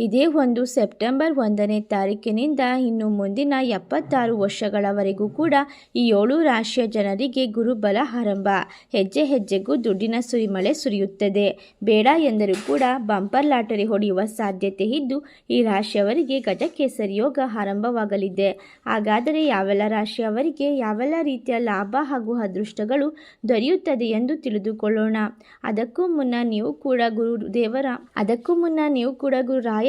ಇದೇ ಒಂದು ಸೆಪ್ಟೆಂಬರ್ ಒಂದನೇ ತಾರೀಕಿನಿಂದ ಇನ್ನು ಮುಂದಿನ ಎಪ್ಪತ್ತಾರು ವರ್ಷಗಳವರೆಗೂ ಕೂಡ ಈ ಏಳು ರಾಶಿಯ ಜನರಿಗೆ ಗುರುಬಲ ಆರಂಭ. ಹೆಜ್ಜೆ ಹೆಜ್ಜೆಗೂ ದುಡ್ಡಿನ ಸುರಿಮಳೆ ಸುರಿಯುತ್ತದೆ. ಬೇಡ ಎಂದರೂ ಕೂಡ ಬಂಪರ್ ಲಾಟರಿ ಹೊಡೆಯುವ ಸಾಧ್ಯತೆ ಇದ್ದು ಈ ರಾಶಿಯವರಿಗೆ ಗಜಕೇಸರಿ ಯೋಗ ಆರಂಭವಾಗಲಿದೆ. ಹಾಗಾದರೆ ಯಾವೆಲ್ಲ ರಾಶಿಯವರಿಗೆ ಯಾವೆಲ್ಲ ರೀತಿಯ ಲಾಭ ಹಾಗೂ ಅದೃಷ್ಟಗಳು ದೊರೆಯುತ್ತದೆ ಎಂದು ತಿಳಿದುಕೊಳ್ಳೋಣ. ಅದಕ್ಕೂ ಮುನ್ನ ನೀವು ಕೂಡ ಗುರು ದೇವರ ಅದಕ್ಕೂ ಮುನ್ನ ನೀವು ಕೂಡ ಗುರು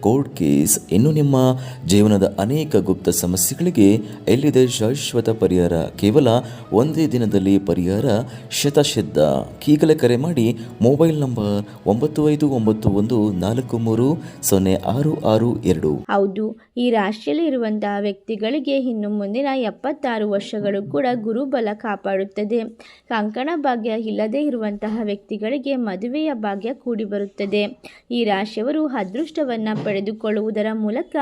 ಕೋರ್ಟ್ ಕೇಸ್ ಇನ್ನು ನಿಮ್ಮ ಜೀವನದ ಅನೇಕ ಗುಪ್ತ ಸಮಸ್ಯೆಗಳಿಗೆ ಎಲ್ಲಿದೆ ಶಾಶ್ವತ ಪರಿಹಾರ? ಕೇವಲ ಒಂದೇ ದಿನದಲ್ಲಿ ಪರಿಹಾರ? ಶತಸಿದ್ಧ ಈಗಲೇ ಕರೆ ಮಾಡಿ ಮೊಬೈಲ್ ನಂಬರ್ ಒಂಬತ್ತು ಐದು ಒಂಬತ್ತು ಒಂದು ನಾಲ್ಕು ಮೂರು ಸೊನ್ನೆ ಆರು ಆರು ಎರಡು. ಹೌದು, ಈ ರಾಶಿಯಲ್ಲಿ ಇರುವಂತಹ ವ್ಯಕ್ತಿಗಳಿಗೆ ಇನ್ನು ಮುಂದಿನ ಎಪ್ಪತ್ತಾರು ವರ್ಷಗಳು ಕೂಡ ಗುರುಬಲ ಕಾಪಾಡುತ್ತದೆ. ಕಂಕಣ ಭಾಗ್ಯ ಇಲ್ಲದೆ ಇರುವಂತಹ ವ್ಯಕ್ತಿಗಳಿಗೆ ಮದುವೆಯ ಭಾಗ್ಯ ಕೂಡಿ ಬರುತ್ತದೆ. ಈ ರಾಶಿಯವರು ಅದೃಷ್ಟವನ್ನು ಪಡೆದುಕೊಳ್ಳುವುದರ ಮೂಲಕ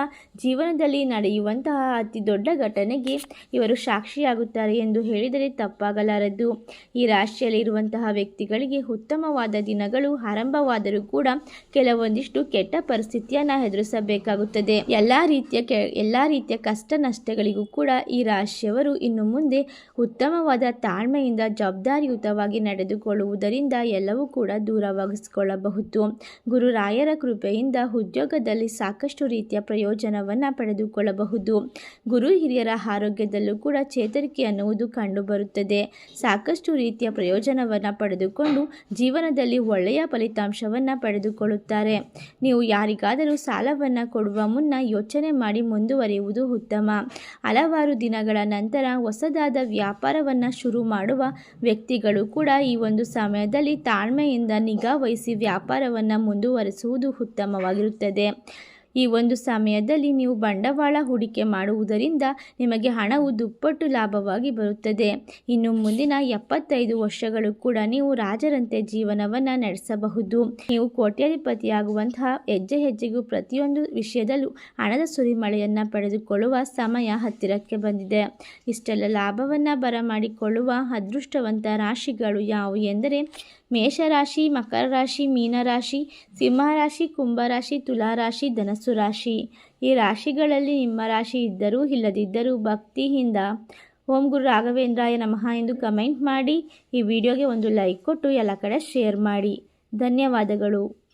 ಜೀವನದಲ್ಲಿ ನಡೆಯುವಂತಹ ಅತಿ ದೊಡ್ಡ ಘಟನೆಗೆ ಇವರು ಸಾಕ್ಷಿಯಾಗುತ್ತಾರೆ ಎಂದು ಹೇಳಿದರೆ ತಪ್ಪಾಗಲಾರದು. ಈ ರಾಶಿಯಲ್ಲಿರುವಂತಹ ವ್ಯಕ್ತಿಗಳಿಗೆ ಉತ್ತಮವಾದ ದಿನಗಳು ಆರಂಭವಾದರೂ ಕೂಡ ಕೆಲವೊಂದಿಷ್ಟು ಕೆಟ್ಟ ಪರಿಸ್ಥಿತಿಯನ್ನು ಎದುರಿಸಬೇಕಾಗುತ್ತದೆ. ಎಲ್ಲ ರೀತಿಯ ಕೆ, ಎಲ್ಲ ರೀತಿಯ ಕಷ್ಟ ನಷ್ಟಗಳಿಗೂ ಕೂಡ ಈ ರಾಶಿಯವರು ಇನ್ನು ಮುಂದೆ ಉತ್ತಮವಾದ ತಾಳ್ಮೆಯಿಂದ ಜವಾಬ್ದಾರಿಯುತವಾಗಿ ನಡೆದುಕೊಳ್ಳುವುದರಿಂದ ಎಲ್ಲವೂ ಕೂಡ ದೂರವಾಗಿಸಿಕೊಳ್ಳಬಹುದು. ಗುರುರಾಯರ ಕೃಪೆಯಿಂದ ಉದ್ಯೋಗದಲ್ಲಿ ಸಾಕಷ್ಟು ರೀತಿಯ ಪ್ರಯೋಜನವನ್ನು ಪಡೆದುಕೊಳ್ಳಬಹುದು. ಗುರು ಹಿರಿಯರ ಆರೋಗ್ಯದಲ್ಲೂ ಕೂಡ ಚೇತರಿಕೆ ಅನ್ನುವುದು ಕಂಡುಬರುತ್ತದೆ. ಸಾಕಷ್ಟು ರೀತಿಯ ಪ್ರಯೋಜನವನ್ನು ಪಡೆದುಕೊಂಡು ಜೀವನದಲ್ಲಿ ಒಳ್ಳೆಯ ಫಲಿತಾಂಶವನ್ನು ಪಡೆದುಕೊಳ್ಳುತ್ತಾರೆ. ನೀವು ಯಾರಿಗಾದರೂ ಸಾಲವನ್ನು ಕೊಡುವ ಮುನ್ನ ಯೋಚನೆ ಮಾಡಿ ಮುಂದುವರಿಯುವುದು ಉತ್ತಮ. ಹಲವಾರು ದಿನಗಳ ನಂತರ ಹೊಸದಾದ ವ್ಯಾಪಾರವನ್ನು ಶುರು ಮಾಡುವ ವ್ಯಕ್ತಿಗಳು ಕೂಡ ಈ ಒಂದು ಸಮಯದಲ್ಲಿ ತಾಳ್ಮೆಯಿಂದ ನಿಗಾ ವಹಿಸಿ ವ್ಯಾಪಾರವನ್ನು ಮುಂದುವರಿಸುವುದು ಉತ್ತಮವಾಗಿರುತ್ತದೆ. ಈ ಒಂದು ಸಮಯದಲ್ಲಿ ನೀವು ಬಂಡವಾಳ ಹೂಡಿಕೆ ಮಾಡುವುದರಿಂದ ನಿಮಗೆ ಹಣವು ದುಪ್ಪಟ್ಟು ಲಾಭವಾಗಿ ಬರುತ್ತದೆ. ಇನ್ನು ಮುಂದಿನ ಎಪ್ಪತ್ತೈದು ವರ್ಷಗಳು ಕೂಡ ನೀವು ರಾಜರಂತೆ ಜೀವನವನ್ನು ನಡೆಸಬಹುದು. ನೀವು ಕೋಟ್ಯಾಧಿಪತಿಯಾಗುವಂತಹ ಹೆಜ್ಜೆ ಹೆಜ್ಜೆಗೂ ಪ್ರತಿಯೊಂದು ವಿಷಯದಲ್ಲೂ ಹಣದ ಸುರಿಮಳೆಯನ್ನು ಪಡೆದುಕೊಳ್ಳುವ ಸಮಯ ಹತ್ತಿರಕ್ಕೆ ಬಂದಿದೆ. ಇಷ್ಟೆಲ್ಲ ಲಾಭವನ್ನು ಬರಮಾಡಿಕೊಳ್ಳುವ ಅದೃಷ್ಟವಂತ ರಾಶಿಗಳು ಯಾವುವು ಎಂದರೆ ಮೇಷರಾಶಿ ಮಕರ ರಾಶಿ ಮೀನರಾಶಿ, ಸಿಂಹರಾಶಿ, ಕುಂಭರಾಶಿ, ತುಲಾರಾಶಿ ಧನಸ್ಸು ರಾಶಿ ಈ ರಾಶಿಗಳಲ್ಲಿ ನಿಮ್ಮ ರಾಶಿ ಇದ್ದರೂ ಇಲ್ಲದಿದ್ದರೂ ಭಕ್ತಿಯಿಂದ ಓಂ ಗುರು ರಾಘವೇಂದ್ರಾಯ ನಮಃ ಎಂದು ಕಮೆಂಟ್ ಮಾಡಿ, ಈ ವಿಡಿಯೋಗೆ ಒಂದು ಲೈಕ್ ಕೊಟ್ಟು ಎಲ್ಲ ಕಡೆ ಶೇರ್ ಮಾಡಿ. ಧನ್ಯವಾದಗಳು.